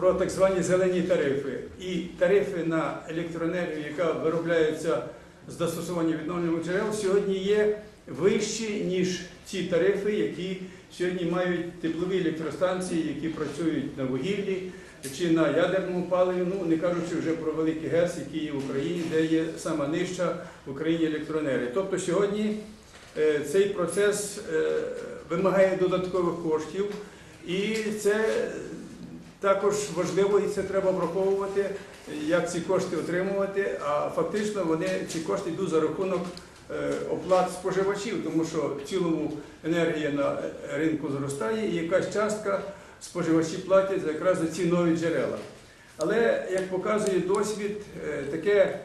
про так звані зелені тарифи. І тарифи на електроенергію, яка виробляється з застосуванням відновлюваних джерел, сьогодні є вищі, ніж ті тарифи, які сьогодні мають теплові електростанції, які працюють на вугіллі чи на ядерному паливі, ну не кажучи вже про великий ГЕС, який є в Україні, де є сама нижча в Україні електроенергія. Тобто сьогодні е, цей процес е, вимагає додаткових коштів, і це також важливо, і це треба враховувати, як ці кошти отримувати. А фактично вони ці кошти йдуть за рахунок е, оплат споживачів, тому що в цілому енергія на ринку зростає, і якась частка споживачі платять якраз за ці нові джерела. Але як показує досвід, е, таке,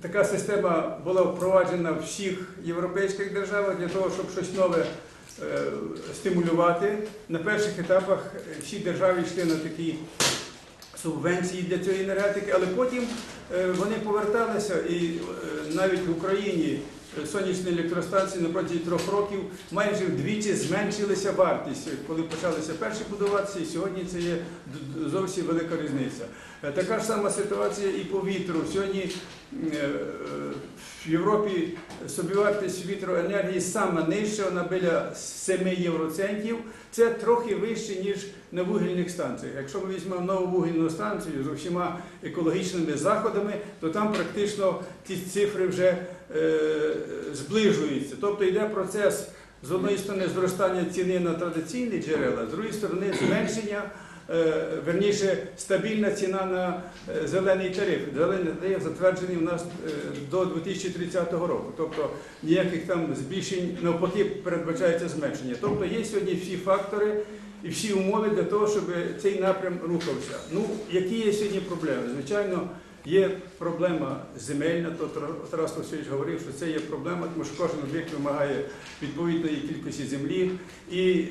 така система була впроваджена в всіх європейських державах для того, щоб щось нове стимулювати. На перших етапах е, всі держави йшли на такі субвенції для цієї енергетики, але потім е, вони поверталися і е, навіть в Україні е, сонячні електростанції на протязі трьох років майже вдвічі зменшилася вартість, коли почалися перші будуватися, і сьогодні це є зовсім велика різниця. Е, Така ж сама ситуація і по вітру. Сьогодні е, е, в Європі собівартість вітроенергії саме нижча, вона біля 7 євроцентів. Це трохи вище, ніж на вугільних станціях. Якщо ми візьмемо нову вугільну станцію з усіма екологічними заходами, то там практично ті цифри вже е, зближуються. Тобто йде процес з однієї сторони зростання ціни на традиційні джерела, з іншої сторони зменшення. Е, Верніше стабільна ціна на е, зелений тариф. Зелений тариф затверджений у нас е, до 2030 року. Тобто ніяких там збільшень навпаки передбачається зменшення. Тобто є сьогодні всі фактори і всі умови для того, щоб цей напрям рухався. Ну, які є сьогодні проблеми? Звичайно, є проблема земельна, то Тар- Тарас Васильович говорив, що це є проблема, тому що кожен об'єкт вимагає відповідної кількості землі. І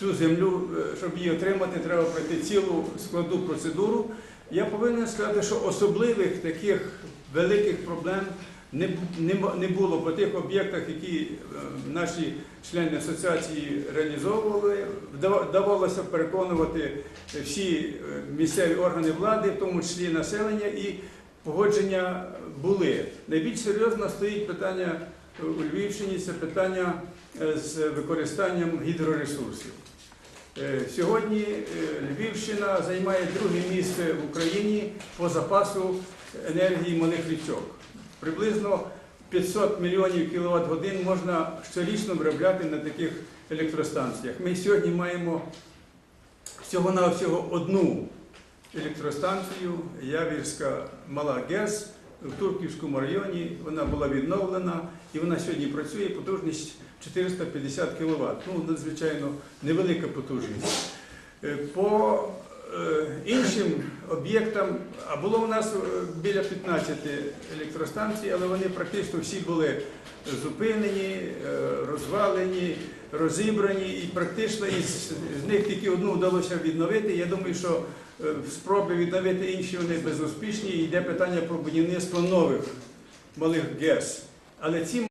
цю землю, е, щоб її отримати, треба пройти цілу складну процедуру. Я повинен сказати, що особливих таких великих проблем не, було по тих об'єктах, які е, наші члени асоціації реалізовували. Вдавалося переконувати всі е, місцеві органи влади, в тому числі населення, і погодження були. Найбільш серйозно стоїть питання у Львівщині це питання е, з використанням гідроресурсів. Е, Сьогодні е, Львівщина займає друге місце в Україні по запасу енергії малих річок. Приблизно 500 мільйонів кіловат годин можна щорічно виробляти на таких електростанціях. Ми сьогодні маємо всього-навсього одну електростанцію Явірська Мала ГЕС в Турківському районі. Вона була відновлена і вона сьогодні працює потужність 450 кВт. Ну, надзвичайно невелика потужність. Е, По іншим об'єктам, а було у нас е, біля 15 електростанцій, але вони практично всі були зупинені, е, розвалені, розібрані, і практично із з них тільки одну вдалося відновити. Я думаю, що е, спроби відновити інші вони безуспішні. і Йде питання про будівництво нових малих ГЕС. Але ці